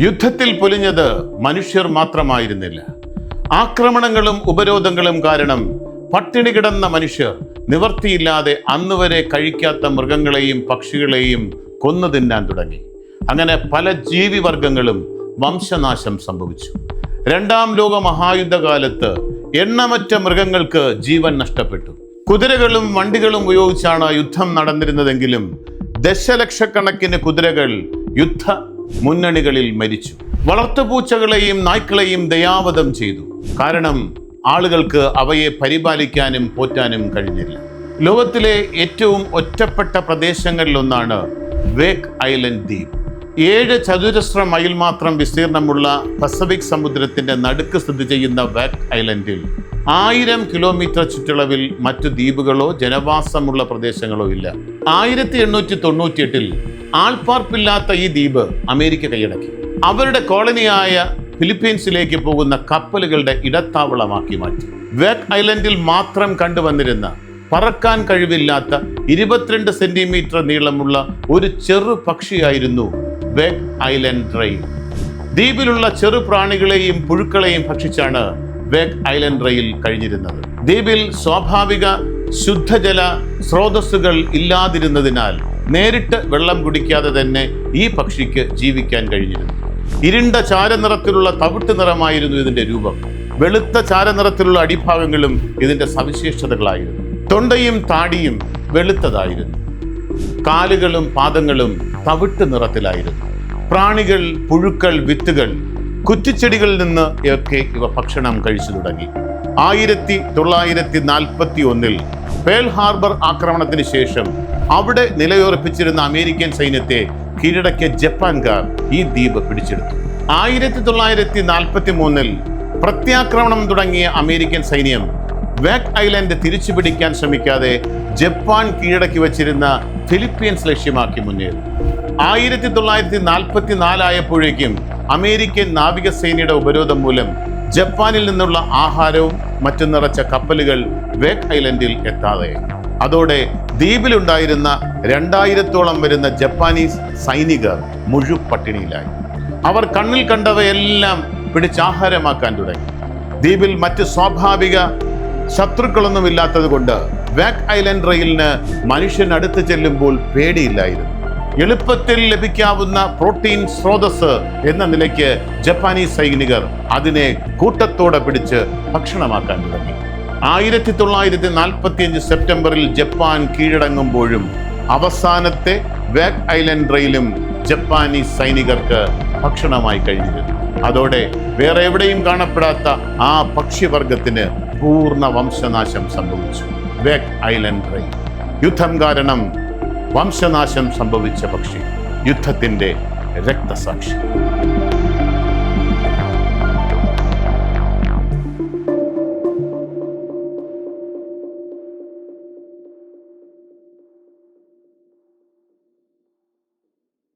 യുദ്ധത്തിൽ പൊലിഞ്ഞത് മനുഷ്യർ മാത്രമായിരുന്നില്ല. ആക്രമണങ്ങളും ഉപരോധങ്ങളും കാരണം പട്ടിണി കിടന്ന മനുഷ്യർ നിവർത്തിയില്ലാതെ അന്നുവരെ കഴിക്കാത്ത മൃഗങ്ങളെയും പക്ഷികളെയും കൊന്നു തിന്നാൻ തുടങ്ങി. അങ്ങനെ പല ജീവിവർഗങ്ങളും വംശനാശം സംഭവിച്ചു. രണ്ടാം ലോക മഹായുദ്ധകാലത്ത് എണ്ണമറ്റ മൃഗങ്ങൾക്ക് ജീവൻ നഷ്ടപ്പെട്ടു. കുതിരകളും വണ്ടികളും ഉപയോഗിച്ചാണ് യുദ്ധം നടന്നിരുന്നതെങ്കിലും ദശലക്ഷക്കണക്കിന് കുതിരകൾ യുദ്ധ മുന്നണികളിൽ മരിച്ചു. വളർത്തുപൂച്ചകളെയും നായ്ക്കളെയും ദയാവധം ചെയ്തു. കാരണം ആളുകൾക്ക് അവയെ പരിപാലിക്കാനും പോറ്റാനും കഴിഞ്ഞില്ല. ലോകത്തിലെ ഏറ്റവും ഒറ്റപ്പെട്ട പ്രദേശങ്ങളിലൊന്നാണ് വേക്ക് ഐലൻഡ് ദ്വീപ്. ഏഴ് ചതുരശ്ര മൈൽ മാത്രം വിസ്തീർണമുള്ള പസഫിക് സമുദ്രത്തിന്റെ നടുക്ക് സ്ഥിതി ചെയ്യുന്ന വേക്ക് ഐലൻഡിൽ ആയിരം കിലോമീറ്റർ ചുറ്റളവിൽ മറ്റു ദ്വീപുകളോ ജനവാസമുള്ള പ്രദേശങ്ങളോ ഇല്ല. ആയിരത്തി എണ്ണൂറ്റി തൊണ്ണൂറ്റിയെട്ടിൽ ആൾപ്പാർപ്പില്ലാത്ത ഈ ദ്വീപ് അമേരിക്ക കൈയടക്കി. അവരുടെ കോളനിയായ ഫിലിപ്പീൻസിലേക്ക് പോകുന്ന കപ്പലുകളുടെ ഇടത്താവളമാക്കി മാറ്റി. വേക്ക് ഐലൻഡിൽ മാത്രം കണ്ടുവന്നിരുന്ന പറക്കാൻ കഴിവില്ലാത്ത ഇരുപത്തിരണ്ട് സെന്റിമീറ്റർ നീളമുള്ള ഒരു ചെറു പക്ഷിയായിരുന്നു വേക്ക് ഐലൻഡ് റെയിൽ. ദ്വീപിലുള്ള ചെറു പ്രാണികളെയും പുഴുക്കളെയും ഭക്ഷിച്ചാണ് വേക്ക് ഐലൻഡ് റെയിൽ കഴിഞ്ഞിരുന്നത്. ദ്വീപിൽ സ്വാഭാവിക ശുദ്ധജല സ്രോതസ്സുകൾ ഇല്ലാതിരുന്നതിനാൽ നേരിട്ട് വെള്ളം കുടിക്കാതെ തന്നെ ഈ പക്ഷിക്ക് ജീവിക്കാൻ കഴിഞ്ഞിരുന്നു. ഇരുണ്ട ചാരനിറത്തിലുള്ള തവിട്ട് നിറമായിരുന്നു ഇതിന്റെ രൂപം. വെളുത്ത ചാരനിറത്തിലുള്ള അടിഭാഗങ്ങളും ഇതിന്റെ സവിശേഷതകളായിരുന്നു. തൊണ്ടയും താടിയും വെളുത്തതായിരുന്നു. കാലുകളും പാദങ്ങളും തവിട്ട് നിറത്തിലായിരുന്നു. പ്രാണികൾ പുഴുക്കൾ വിത്തുകൾ കുറ്റിച്ചെടികളിൽ നിന്ന് ഒക്കെ ഇവ ഭക്ഷണം കഴിച്ചു തുടങ്ങി. ആയിരത്തി തൊള്ളായിരത്തി നാൽപ്പത്തി ഒന്നിൽ പേൾ ഹാർബർ ആക്രമണത്തിന് ശേഷം അവിടെ നിലയുറപ്പിച്ചിരുന്ന അമേരിക്കൻ സൈന്യത്തെ കീഴടക്കിയ ജപ്പാൻകാർ ഈ ദ്വീപ് പിടിച്ചെടുത്തു. ആയിരത്തി തൊള്ളായിരത്തി നാൽപ്പത്തി മൂന്നിൽ പ്രത്യാക്രമണം തുടങ്ങിയ അമേരിക്കൻ സൈന്യം വാക് ഐലൻഡ് തിരിച്ചു പിടിക്കാൻ ശ്രമിക്കാതെ ജപ്പാൻ കീഴടക്കി വച്ചിരുന്ന ഫിലിപ്പീൻസ് ലക്ഷ്യമാക്കി മുന്നേറി. ആയിരത്തി തൊള്ളായിരത്തി നാൽപ്പത്തി നാലായപ്പോഴേക്കും അമേരിക്കൻ നാവികസേനയുടെ ഉപരോധം മൂലം ജപ്പാനിൽ നിന്നുള്ള ആഹാരവും മറ്റും നിറച്ച കപ്പലുകൾ വേക്ക് ഐലൻഡിൽ എത്താതെ. അതോടെ ദ്വീപിലുണ്ടായിരുന്ന രണ്ടായിരത്തോളം വരുന്ന ജപ്പാനീസ് സൈനികർ മുഴു പട്ടിണിയിലായി. അവർ കണ്ണിൽ കണ്ടവയെല്ലാം പിടിച്ചാഹാരമാക്കാൻ തുടങ്ങി. ദ്വീപിൽ മറ്റ് സ്വാഭാവിക ശത്രുക്കളൊന്നും ഇല്ലാത്തത് കൊണ്ട് വാക്ക് ഐലൻഡ് റെയിലിന് മനുഷ്യൻ അടുത്ത് ചെല്ലുമ്പോൾ പേടിയില്ലായിരുന്നു. എളുപ്പത്തിൽ ലഭിക്കാവുന്ന പ്രോട്ടീൻ സ്രോതസ് എന്ന നിലയ്ക്ക് ജപ്പാനീസ് സൈനികർ അതിനെ കൂട്ടത്തോടെ പിടിച്ച് ഭക്ഷണമാക്കാൻ തുടങ്ങി. ആയിരത്തി തൊള്ളായിരത്തി നാൽപ്പത്തി അഞ്ച് സെപ്റ്റംബറിൽ ജപ്പാൻ കീഴടങ്ങുമ്പോഴും അവസാനത്തെ വേക് ഐലൻഡ് റെയിലും ജപ്പാനീസ് സൈനികർക്ക് ഭക്ഷണമായി കഴിഞ്ഞിരുന്നു. അതോടെ വേറെ എവിടെയും കാണപ്പെടാത്ത ആ പക്ഷിവർഗത്തിന് പൂർണ വംശനാശം സംഭവിച്ചു. Wake Island rail. യുദ്ധം കാരണം വംശനാശം സംഭവിച്ച പക്ഷി യുദ്ധത്തിന്റെ രക്തസാക്ഷി.